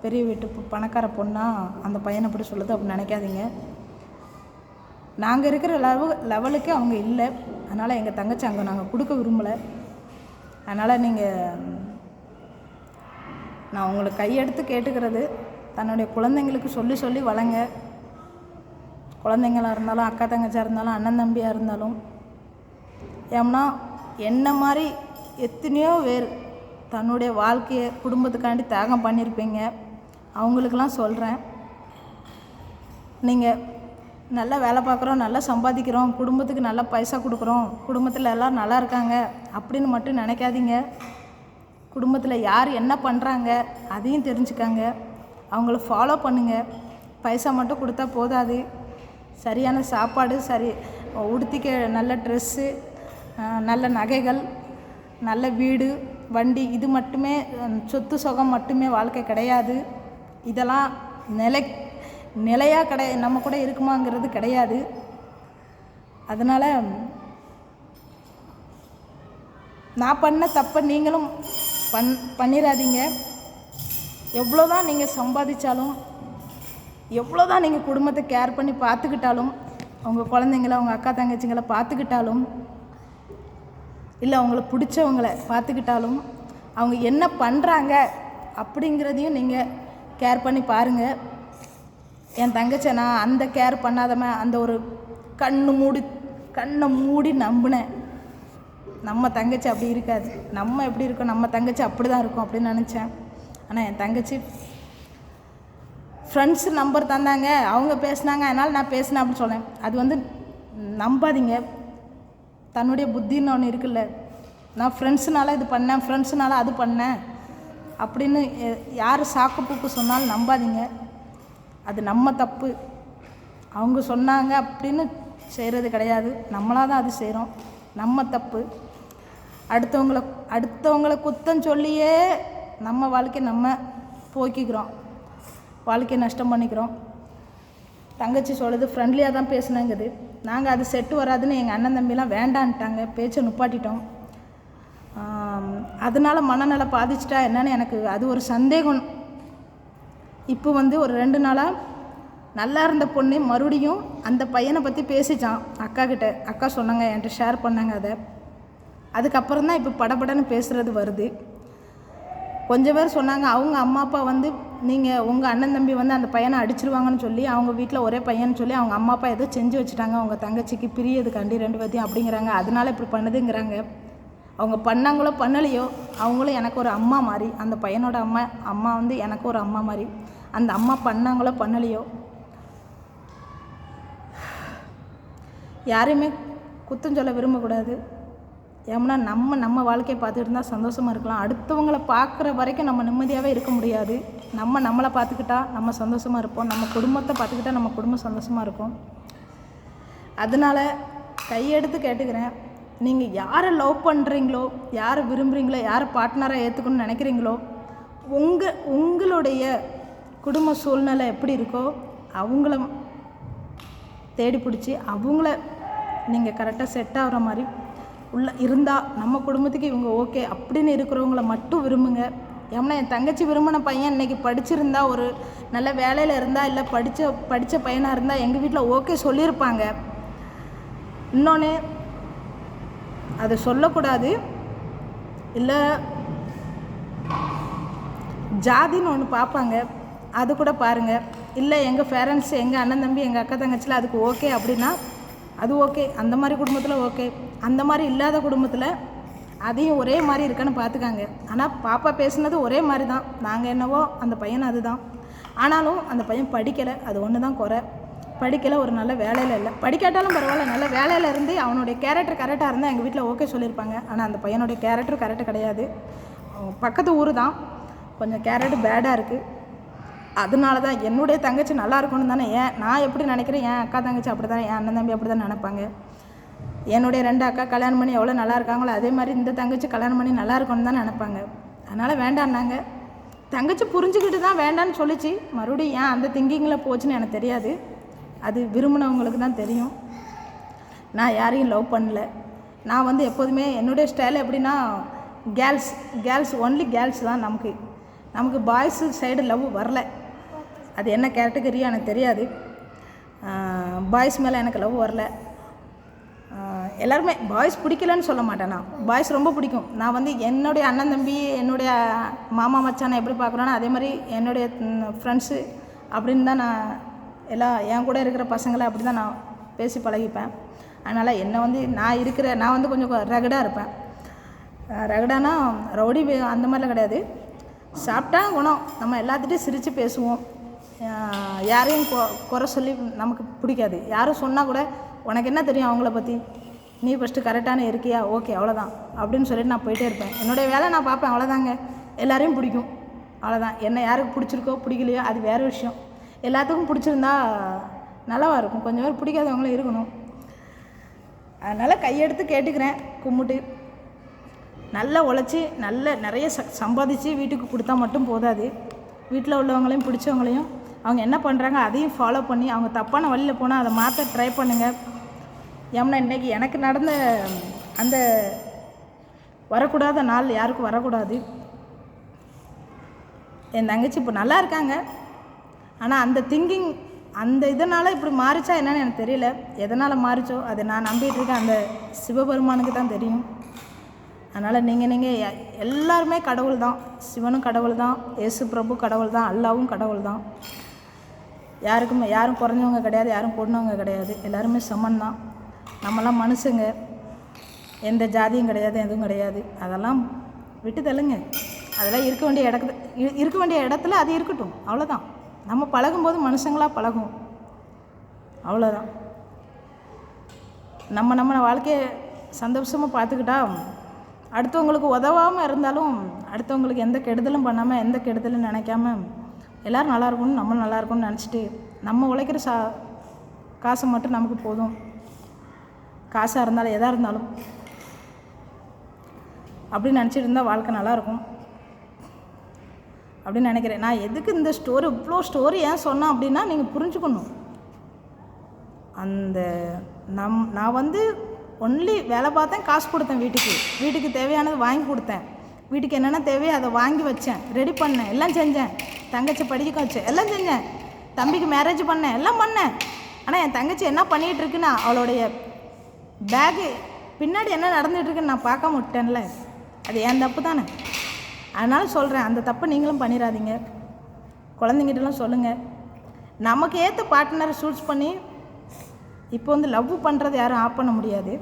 பெரிய வீட்டு பணக்கார பொண்ணா? அந்த பையனை அப்படி சொல்லுது அப்படின்னு நினைக்காதீங்க. நாங்கள் இருக்கிற லெவ லெவலுக்கு அவங்க இல்லை. அதனால் எங்கள் தங்கச்சி அங்கே நாங்கள் கொடுக்க விரும்பலை. அதனால் நீங்கள் நான் உங்களை கையெடுத்து கேட்டுக்கிறது. தன்னுடைய குழந்தைங்களுக்கு சொல்லி சொல்லி வளங்க. குழந்தைங்களாக இருந்தாலும் அக்கா தங்கச்சியாக இருந்தாலும் அண்ணன் தம்பியாக இருந்தாலும் ஏம்னா என்ன மாதிரி எத்தனையோ பேர் தன்னுடைய வாழ்க்கையை குடும்பத்துக்காண்டி தியாகம் பண்ணியிருப்பீங்க. அவங்களுக்கெல்லாம் சொல்கிறேன் நீங்கள் நல்லா வேலை பார்க்குறோம் நல்லா சம்பாதிக்கிறோம் குடும்பத்துக்கு நல்லா பைசா கொடுக்குறோம் குடும்பத்தில் எல்லாம் நல்லா இருக்காங்க அப்படின்னு மட்டும் நினைக்காதீங்க. குடும்பத்தில் யார் என்ன பண்ணுறாங்க அதையும் தெரிஞ்சுக்காங்க. அவங்கள ஃபாலோ பண்ணுங்கள் பைசா மட்டும் கொடுத்தா போதாது. சரியான சாப்பாடு சரி உடுத்திக்க நல்ல ட்ரெஸ்ஸு நல்ல நகைகள் நல்ல வீடு வண்டி இது மட்டுமே சொத்து சுகம் மட்டுமே வாழ்க்கை கிடையாது. இதெல்லாம் நிலை நிலையாக கிடை நம்ம கூட இருக்குமாங்கிறது கிடையாது. அதனால் நான் பண்ண தப்பை நீங்களும் பண் பண்ணிடாதீங்க எவ்வளோதான் நீங்கள் சம்பாதிச்சாலும் எவ்வளோதான் நீங்கள் குடும்பத்தை கேர் பண்ணி பார்த்துக்கிட்டாலும் உங்கள் குழந்தைங்கள உங்கள் அக்கா தங்கச்சிங்களை பார்த்துக்கிட்டாலும் இல்லை அவங்கள பிடிச்சவங்கள பார்த்துக்கிட்டாலும் அவங்க என்ன பண்ணுறாங்க அப்படிங்கிறதையும் நீங்கள் கேர் பண்ணி பாருங்கள் என் தங்கச்சை நான் அந்த கேர் பண்ணாதம அந்த ஒரு கண்ணு மூடி கண்ணை மூடி நம்பினேன். நம்ம தங்கச்சி அப்படி இருக்காது. நம்ம எப்படி இருக்கோம் நம்ம தங்கச்சி அப்படி தான் இருக்கும் அப்படின்னு நினச்சேன். ஆனால் என் தங்கச்சி ஃப்ரெண்ட்ஸ் நம்பர் தந்தாங்க. அவங்க பேசுனாங்க அதனால் நான் பேசினேன் அப்படின்னு சொன்னேன். அது வந்து நம்பாதீங்க. தன்னுடைய புத்தின்னு ஒன்று இருக்குல்ல. நான் ஃப்ரெண்ட்ஸுனால இது பண்ணேன் ஃப்ரெண்ட்ஸுனால அது பண்ணேன் அப்படின்னு யார் சாக்கு பூக்கு சொன்னாலும் நம்பாதீங்க. அது நம்ம தப்பு. அவங்க சொன்னாங்க அப்படின்னு செய்கிறது கிடையாது. நம்மளாக தான் அது செய்கிறோம் நம்ம தப்பு. அடுத்தவங்கள அடுத்தவங்களை குத்தம் சொல்லியே நம்ம வாழ்க்கையை நம்ம போக்கிக்கிறோம். வாழ்க்கையை நஷ்டம் பண்ணிக்கிறோம். தங்கச்சி சொல்லுது ஃப்ரெண்ட்லியாக தான் பேசுனேங்குது. நாங்கள் அது செட்டு வராதுன்னு எங்கள் அண்ணன் தம்பிலாம் வேண்டான்ட்டாங்க. பேச்சை நுப்பாட்டிட்டோம். அதனால் அதனால மனநல பாதிச்சிட்டா என்னன்னு எனக்கு அது ஒரு சந்தேகம். இப்போ வந்து ஒரு ரெண்டு நாளாக நல்லா இருந்த பொண்ணு மறுபடியும் அந்த பையனை பற்றி பேசிச்சான் அக்கா கிட்ட. அக்கா சொன்னாங்க என்கிட்ட ஷேர் பண்ணாங்க அதை. அதுக்கப்புறம் தான் இப்போ படபடன்னு பேசுகிறது வருது. கொஞ்சம் பேர் சொன்னாங்க அவங்க அம்மா அப்பா வந்து நீங்கள் உங்கள் அண்ணன் தம்பி வந்து அந்த பையனை அடிச்சிருவாங்கன்னு சொல்லி அவங்க வீட்டில் ஒரே பையன் சொல்லி அவங்க அம்மா அப்பா ஏதோ செஞ்சு வச்சுட்டாங்க அவங்க தங்கச்சிக்கு பிரியதுக்காண்டி ரெண்டு பேர்த்தையும் அப்படிங்கிறாங்க. அதனால இப்படி பண்ணுதுங்கிறாங்க. அவங்க பண்ணாங்களோ பண்ணலையோ அவங்களும் எனக்கு ஒரு அம்மா மாதிரி அந்த பையனோட அம்மா அம்மா வந்து எனக்கு ஒரு அம்மா மாதிரி அந்த அம்மா பண்ணாங்களோ பண்ணலையோ யாரையுமே குத்தம் சொல்ல விரும்பக்கூடாது. ஏன்னா நம்ம நம்ம வாழ்க்கையை பார்த்துட்டு இருந்தால் சந்தோஷமாக இருக்கலாம். அடுத்தவங்கள பார்க்குற வரைக்கும் நம்ம நிம்மதியாகவே இருக்க முடியாது. நம்ம நம்மளை பார்த்துக்கிட்டா நம்ம சந்தோஷமாக இருப்போம். நம்ம குடும்பத்தை பார்த்துக்கிட்டா நம்ம குடும்பம் சந்தோஷமாக இருக்கும். அதனால் கையெடுத்து கேட்டுக்கிறேன். நீங்கள் யாரை லவ் பண்ணுறீங்களோ யாரை விரும்புகிறீங்களோ யாரை பார்ட்னராக ஏற்றுக்கணும்னு நினைக்கிறீங்களோ உங்கள் உங்களுடைய குடும்ப சூழ்நிலை எப்படி இருக்கோ அவங்கள தேடி பிடிச்சி அவங்கள நீங்கள் கரெக்டாக செட் ஆகிற மாதிரி உள்ளே இருந்தால் நம்ம குடும்பத்துக்கு இவங்க ஓகே அப்படின்னு இருக்கிறவங்கள மட்டும் விரும்புங்க. ஏன்னா என் தங்கச்சி விரும்பின பையன் இன்னைக்கு படிச்சிருந்தா ஒரு நல்ல வேலையில் இருந்தால் இல்லை படித்த படித்த பையனாக இருந்தால் எங்கள் வீட்டில் ஓகே சொல்லியிருப்பாங்க. இன்னொன்று அதை சொல்லக்கூடாது. இல்லை ஜாதின்னு ஒன்று பார்ப்பாங்க. அது கூட பாருங்கள் இல்லை எங்கள் பேரண்ட்ஸ் எங்கள் அண்ணன் தம்பி எங்கள் அக்கா தங்கச்சியில் அதுக்கு ஓகே அப்படின்னா அது ஓகே அந்த மாதிரி குடும்பத்தில் ஓகே அந்த மாதிரி இல்லாத குடும்பத்தில் அதையும் ஒரே மாதிரி இருக்கான்னு பார்த்துக்காங்க ஆனால் பாப்பா பேசுனது ஒரே மாதிரி தான். நாங்கள் என்னவோ அந்த பையன் அதுதான். ஆனாலும் அந்த பையன் படிக்கலை. அது ஒன்று தான் குறை. படிக்கலை ஒரு நல்ல வேலையில் இல்லை. படிக்காட்டாலும் பரவாயில்ல. நல்ல வேலையில் இருந்து அவனுடைய கேரக்டர் கரெக்டாக இருந்தால் எங்கள் வீட்டில் ஓகே சொல்லியிருப்பாங்க. ஆனால் அந்த பையனுடைய கேரக்டர் கரெக்டு கிடையாது. பக்கத்து ஊர் தான். கொஞ்சம் கேரக்டர் பேடாக இருக்குது அதனால தான் என்னுடைய தங்கச்சி நல்லா இருக்கணும் தானே ஏன்? நான் எப்படி நினைக்கிறேன்? என் அக்கா தங்கச்சி அப்படி தானே என் அண்ணன் தம்பி அப்படி தான் நினைப்பாங்க? என்னுடைய ரெண்டு அக்கா கல்யாணம் பண்ணி எவ்வளோ நல்லா இருக்காங்களோ அதே மாதிரி இந்த தங்கச்சி கல்யாணம் பண்ணி நல்லா இருக்கும்னு தான் நினைப்பாங்க. அதனால் வேண்டான்னாங்க தங்கச்சி புரிஞ்சுக்கிட்டு தான் வேண்டான்னு சொல்லிச்சு. மறுபடியும் ஏன் அந்த திங்கிங்கில் போச்சுன்னு எனக்கு தெரியாது. அது விரும்பினவங்களுக்கு தான் தெரியும். நான் யாரையும் லவ் பண்ணல. நான் வந்து எப்போதுமே என்னுடைய ஸ்டைல் எப்படின்னா கேர்ள்ஸ் கேர்ள்ஸ் ஒன்லி கேர்ள்ஸ் தான் நமக்கு. நமக்கு பாய்ஸு சைடு லவ் வரல. அது என்ன கேட்டகரியோ எனக்கு தெரியாது. பாய்ஸ் மேலே எனக்கு லவ் வரல. எல்லாருமே பாய்ஸ் பிடிக்கலன்னு சொல்ல மாட்டேன் நான். பாய்ஸ் ரொம்ப பிடிக்கும். நான் வந்து என்னுடைய அண்ணன் தம்பி என்னுடைய மாமா மச்சானை எப்படி பார்க்குறேன்னா அதே மாதிரி என்னுடைய ஃப்ரெண்ட்ஸு அப்படின்னு தான் நான் எல்லாம் என் கூட இருக்கிற பசங்களை அப்படி தான் நான் பேசி பழகிப்பேன். அதனால் என்னை வந்து நான் இருக்கிற நான் வந்து கொஞ்சம் ரகடாக இருப்பேன். ரகடானா ரவுடி வே- அந்த மாதிரிலாம் கிடையாது. சாப்பிட்டா குணம். நம்ம எல்லாத்துட்டையும் சிரித்து பேசுவோம். யாரையும் கொ குறை சொல்லி நமக்கு பிடிக்காது. யாரும் சொன்னால் கூட உனக்கு என்ன தெரியும் அவங்கள பற்றி நீ ஃபஸ்ட்டு கரெக்டான இருக்கியா? ஓகே அவ்வளோதான் அப்படின்னு சொல்லிட்டு நான் போயிட்டே இருப்பேன். என்னுடைய வேலை நான் பார்ப்பேன். அவ்வளோதாங்க எல்லாரையும் பிடிக்கும். அவ்வளோதான் என்ன யாருக்கு பிடிச்சிருக்கோ பிடிக்கலையோ அது வேறு விஷயம். எல்லாத்துக்கும் பிடிச்சிருந்தா நல்லாவாக இருக்கும். கொஞ்சம் பேர் பிடிக்காதவங்களும் இருக்கணும். அதனால் கையெடுத்து கேட்டுக்கிறேன் கும்பிட்டு. நல்லா உழைச்சி நல்ல நிறைய ச சம்பாதிச்சு வீட்டுக்கு கொடுத்தா மட்டும் போதாது. வீட்டில் உள்ளவங்களையும் பிடிச்சவங்களையும். அவங்க என்ன பண்ணுறாங்க அதையும் ஃபாலோ பண்ணி அவங்க தப்பான வழியில் போனால் அதை மாற்ற ட்ரை பண்ணுங்கள் ஏம்னா இன்றைக்கி எனக்கு நடந்த அந்த வரக்கூடாத நாள் யாருக்கும் வரக்கூடாது. என் தங்கச்சி இப்போ நல்லா இருக்காங்க. ஆனால் அந்த திங்கிங் அந்த இதனால் இப்படி மாறிச்சா என்னன்னு எனக்கு தெரியல. எதனால் மாறிச்சோ அதை நான் நம்பிட்டு இருக்கேன். அந்த சிவபெருமானுக்கு தான் தெரியும். அதனால் நீங்கள் நீங்கள் எ- எல்லாருமே கடவுள் தான். சிவனும் கடவுள் தான். ஏசு பிரபு கடவுள் தான். அல்லாவும் கடவுள் தான். யாருக்குமே யாரும் குறைஞ்சவங்க கிடையாது யாரும் பொண்ணவங்க கிடையாது. எல்லாருமே சமன் தான். நம்மலாம் மனுஷங்க. எந்த ஜாதியும் கிடையாது எதுவும் கிடையாது. அதெல்லாம் விட்டு தள்ளுங்க. அதெல்லாம் இருக்க வேண்டிய இடத்துல இருக்க வேண்டிய இடத்துல அது இருக்கட்டும். அவ்வளோதான் நம்ம பழகும்போது மனுஷங்களாக பழகும் அவ்வளோதான் நம்ம நம்ம வாழ்க்கையை சந்தோஷமாக பார்த்துக்கிட்டா அடுத்தவங்களுக்கு உதவாமல் இருந்தாலும் அடுத்தவங்களுக்கு எந்த கெடுதலும் பண்ணாமல் எந்த கெடுதலும் நினைக்காம எல்லோரும் நல்லா இருக்கணும் நம்ம நல்லா இருக்கணும்னு நினச்சிட்டு நம்ம உழைக்கிற சா காசு மட்டும் நமக்கு போதும். காசாக இருந்தாலும் எதாக இருந்தாலும். அப்படின்னு நினச்சிட்டு இருந்தால் வாழ்க்கை நல்லாயிருக்கும். அப்படின்னு நினைக்கிறேன். நான் எதுக்கு இந்த ஸ்டோரி இவ்வளோ ஸ்டோரி ஏன் சொன்னேன் அப்படின்னா நீங்கள் புரிஞ்சுக்கணும். அந்த நம் நான் வந்து ஒன்லி வேலை பார்த்தேன் காசு கொடுத்தேன் வீட்டுக்கு. வீட்டுக்கு தேவையானது வாங்கி கொடுத்தேன். வீட்டுக்கு என்னென்ன தேவையோ அதை வாங்கி வச்சேன். ரெடி பண்ணேன். எல்லாம் செஞ்சேன். தங்கச்சி படிக்க வச்சேன் எல்லாம் செஞ்சேன். தம்பிக்கு மேரேஜ் பண்ணேன். எல்லாம் பண்ணேன். ஆனால் என் தங்கச்சி என்ன பண்ணிகிட்டு இருக்குன்னா அவளுடைய பேகு பின்னாடி என்ன நடந்துகிட்ருக்குன்னு நான் பார்க்க விட்டேன்ல. அது என் தப்பு தானே? அதனால் சொல்கிறேன் அந்த தப்பை நீங்களும் பண்ணிடாதீங்க குழந்தைங்கிட்டலாம் சொல்லுங்கள் நமக்கு ஏற்ற பார்ட்னரை சூஸ் பண்ணி இப்போ வந்து லவ் பண்ணுறது யாரும் ஆஃப் பண்ண முடியாது.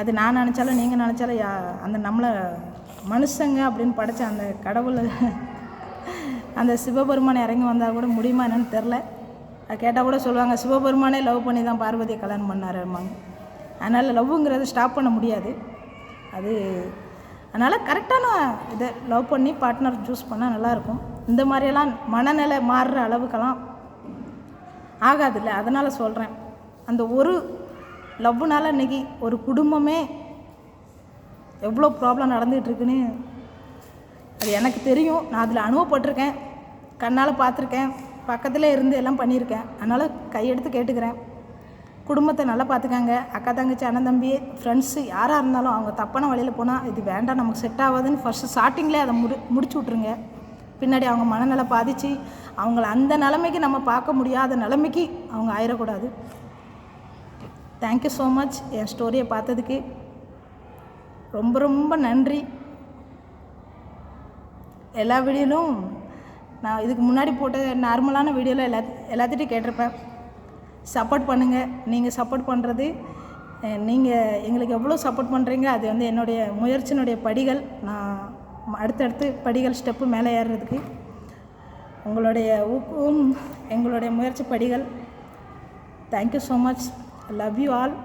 அது நான் நினச்சாலும் நீங்கள் நினச்சாலும் யா அந்த நம்மளை மனுஷங்க அப்படின்னு படைச்ச அந்த கடவுள் அந்த சிவபெருமான் இறங்கி வந்தால் கூட முடியுமா என்னன்னு தெரில அது கேட்டால் கூட சொல்லுவாங்க சிவபெருமானே லவ் பண்ணி தான் பார்வதியை கல்யாணம் பண்ணாருமாங்க அதனால் லவ்வுங்கிறத ஸ்டாப் பண்ண முடியாது. அது அதனால் கரெக்டான இதை லவ் பண்ணி பார்ட்னர் சூஸ் பண்ணால் நல்லாயிருக்கும். இந்த மாதிரியெல்லாம் மனநிலை மாறுற அளவுக்கெல்லாம் ஆகாதில்ல. அதனால் சொல்கிறேன் அந்த ஒரு லவ்னால் இன்றைக்கி ஒரு குடும்பமே எவ்வளோ ப்ராப்ளம் நடந்துகிட்ருக்குன்னு அது எனக்கு தெரியும். நான் அதில் அனுபவப்பட்டிருக்கேன் கண்ணால் பார்த்துருக்கேன். பக்கத்தில் இருந்து எல்லாம் பண்ணியிருக்கேன். அதனால் கையெடுத்து கேட்டுக்கிறேன். குடும்பத்தை நல்லா பார்த்துக்காங்க அக்கா தங்கச்சி அண்ணன் தம்பி ஃப்ரெண்ட்ஸு யாராக இருந்தாலும் அவங்க தப்பான வழியில் போனால் இது வேண்டாம் நமக்கு செட் ஆகாதுன்னு ஃபஸ்ட்டு ஸ்டார்டிங்லேயே அதை முடி முடிச்சு விட்ருங்க பின்னாடி அவங்க மனநல பாதித்து அவங்கள அந்த நிலைமைக்கு நம்ம பார்க்க முடியாத நிலைமைக்கு அவங்க ஆயிடக்கூடாது தேங்க்யூ ஸோ மச் என் ஸ்டோரியை பார்த்ததுக்கு ரொம்ப ரொம்ப நன்றி. எல்லா வீடியோலும் நான் இதுக்கு முன்னாடி போட்ட நார்மலான வீடியோவில் எல்லா எல்லாத்திட்டையும் கேட்டிருப்பேன். சப்போர்ட் பண்ணுங்கள் நீங்கள் சப்போர்ட் பண்ணுறது நீங்கள் எங்களுக்கு எவ்வளோ சப்போர்ட் பண்ணுறீங்க அது வந்து என்னுடைய முயற்சியினுடைய படிகள். நான் அடுத்தடுத்து படிகள் ஸ்டெப்பு மேலே ஏறுறதுக்கு உங்களுடைய ஊக்கம் எங்களுடைய முயற்சி படிகள். Thank you so much love you all